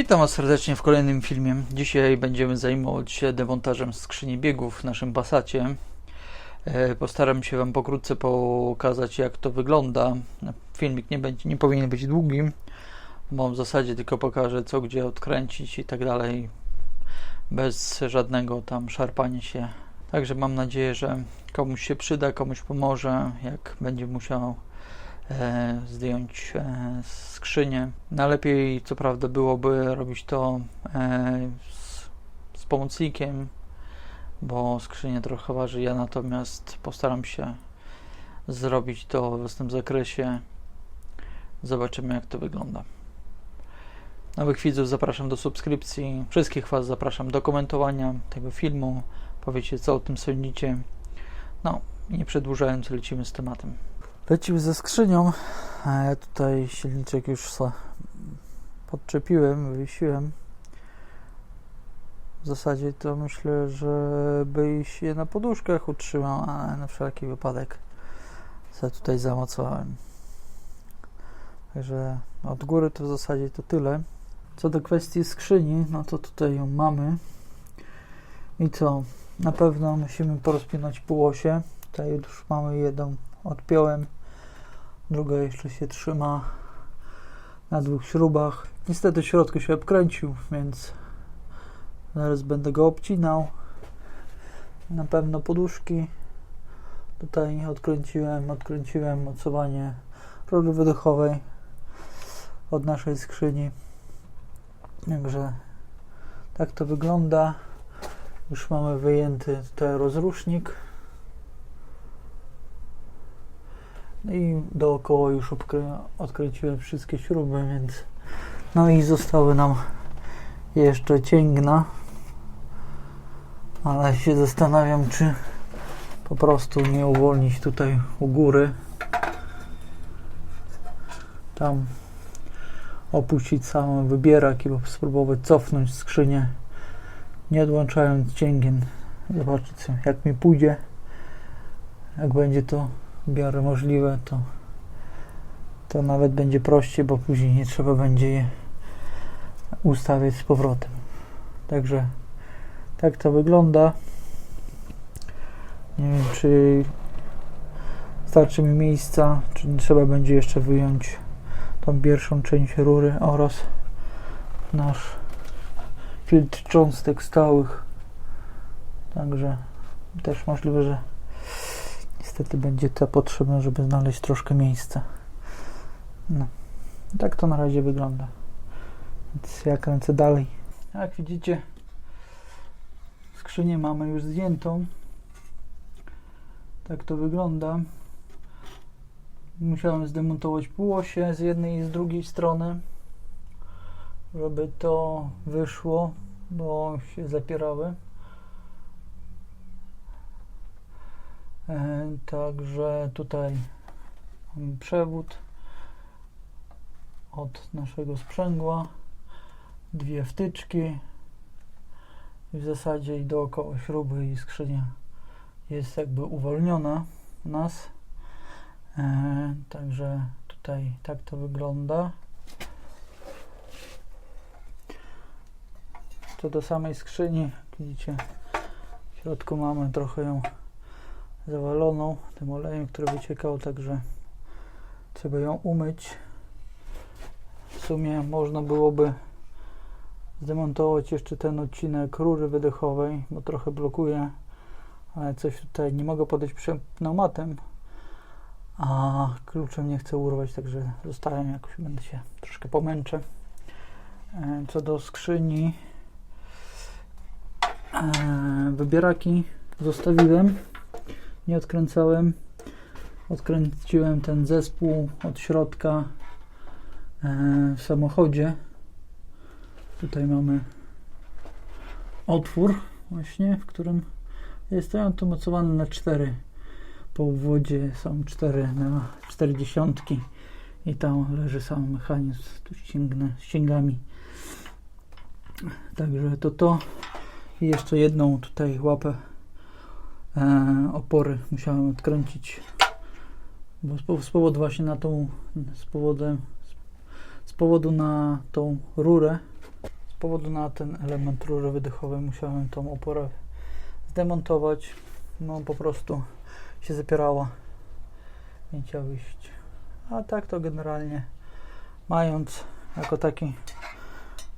Witam Was serdecznie w kolejnym filmie. Dzisiaj będziemy zajmować się demontażem skrzyni biegów w naszym Passacie. E, Postaram się Wam pokrótce pokazać jak to wygląda. Filmik nie, będzie, nie powinien być długi, bo w zasadzie tylko pokażę co gdzie odkręcić i tak dalej, bez żadnego tam szarpania się. Także mam nadzieję, że komuś się przyda, komuś pomoże, jak będzie musiał zdjąć e, skrzynię. Najlepiej, co prawda, byłoby robić to e, z, z pomocnikiem, bo skrzynia trochę waży. Ja natomiast postaram się zrobić to w tym zakresie. Zobaczymy, jak to wygląda. Nowych widzów zapraszam do subskrypcji. Wszystkich Was zapraszam do komentowania tego filmu. Powiecie, co o tym sądzicie. No, nie przedłużając, lecimy z tematem. Lecimy ze skrzynią. Ja tutaj silniczek już podczepiłem, wywiesiłem. W zasadzie to myślę, że by się na poduszkach utrzymał, ale na wszelki wypadek sobie tutaj zamocowałem. Także od góry to w zasadzie to tyle. Co do kwestii skrzyni, no to tutaj ją mamy. I co? Na pewno musimy porozpinać półosie. Tutaj już mamy jedną odpiąłem. Druga jeszcze się trzyma na dwóch śrubach. Niestety środku się obkręcił, więc zaraz będę go obcinał. Na pewno poduszki. Tutaj odkręciłem, odkręciłem mocowanie rury wydechowej od naszej skrzyni. Także tak to wygląda. Już mamy wyjęty tutaj rozrusznik. No i dookoła już odkręciłem wszystkie śruby, więc no i zostały nam jeszcze cięgna. Ale się zastanawiam, czy po prostu nie uwolnić tutaj u góry. Tam opuścić sam wybierak i spróbować cofnąć skrzynię, nie odłączając cięgien. Zobaczyć jak mi pójdzie. Jak będzie to w miarę możliwe, to, to nawet będzie prościej, bo później nie trzeba będzie je ustawiać z powrotem. Także tak to wygląda. Nie wiem, czy starczy mi miejsca, czy trzeba będzie jeszcze wyjąć tą pierwszą część rury oraz nasz filtr cząstek stałych. Także też możliwe, że niestety będzie to potrzebne, żeby znaleźć troszkę miejsca. No. Tak to na razie wygląda. Więc ja kręcę dalej. Jak widzicie, skrzynię mamy już zdjętą. Tak to wygląda. Musiałem zdemontować półosie z jednej i z drugiej strony, żeby to wyszło, bo się zapierały. Także tutaj mamy przewód od naszego sprzęgła, dwie wtyczki i w zasadzie i dookoła śruby i skrzynia jest jakby uwolniona nas. E, Także tutaj tak to wygląda. Co do samej skrzyni, widzicie, w środku mamy trochę ją zawaloną tym olejem, który wyciekał, także trzeba ją umyć. W sumie można byłoby zdemontować jeszcze ten odcinek rury wydechowej, bo trochę blokuje, ale coś tutaj nie mogę podejść przed pneumatem, a kluczem nie chcę urwać, także zostawiam jakoś, będę się troszkę pomęczę. E, Co do skrzyni, e, wybieraki zostawiłem nie odkręcałem. Odkręciłem ten zespół od środka e, w samochodzie. Tutaj mamy otwór właśnie, w którym jest to mocowany na 4. Po obwodzie są 4 na 40 i tam leży sam mechanizm tu ścięgnę, ścięgami. Także to to i jeszcze jedną tutaj łapę opory musiałem odkręcić bo z, po- z powodu właśnie na tą z powodem z powodu na tą rurę powodu na ten element rury wydechowej musiałem tą oporę zdemontować. No po prostu się zapierała. Nie chciała wyjść. A tak to generalnie mając jako taki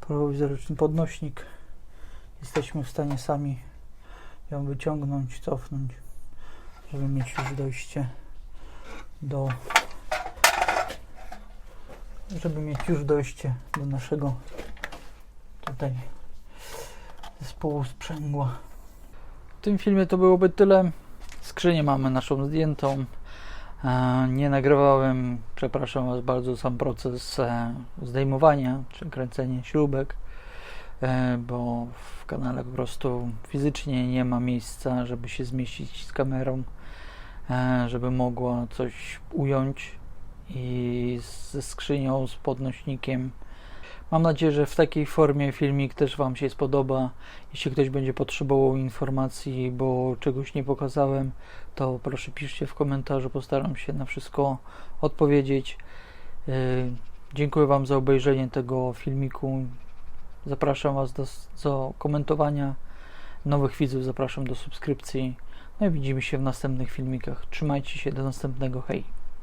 prowizoryczny podnośnik jesteśmy w stanie sami ją wyciągnąć, cofnąć, żeby mieć już dojście do żeby mieć już dojście do naszego tutaj zespołu sprzęgła. W tym filmie to byłoby tyle. Skrzynię mamy naszą zdjętą. E, Nie nagrywałem, przepraszam Was bardzo, sam proces e, zdejmowania czy kręcenie śrubek, bo w kanale po prostu fizycznie nie ma miejsca, żeby się zmieścić z kamerą, e, żeby mogła coś ująć i ze skrzynią, z podnośnikiem. Mam nadzieję, że w takiej formie filmik też Wam się spodoba. Jeśli ktoś będzie potrzebował informacji, bo czegoś nie pokazałem, to proszę piszcie w komentarzu, postaram się na wszystko odpowiedzieć. Yy, Dziękuję Wam za obejrzenie tego filmiku. Zapraszam Was do, do komentowania. Nowych widzów zapraszam do subskrypcji. No i widzimy się w następnych filmikach. Trzymajcie się, do następnego. Hej!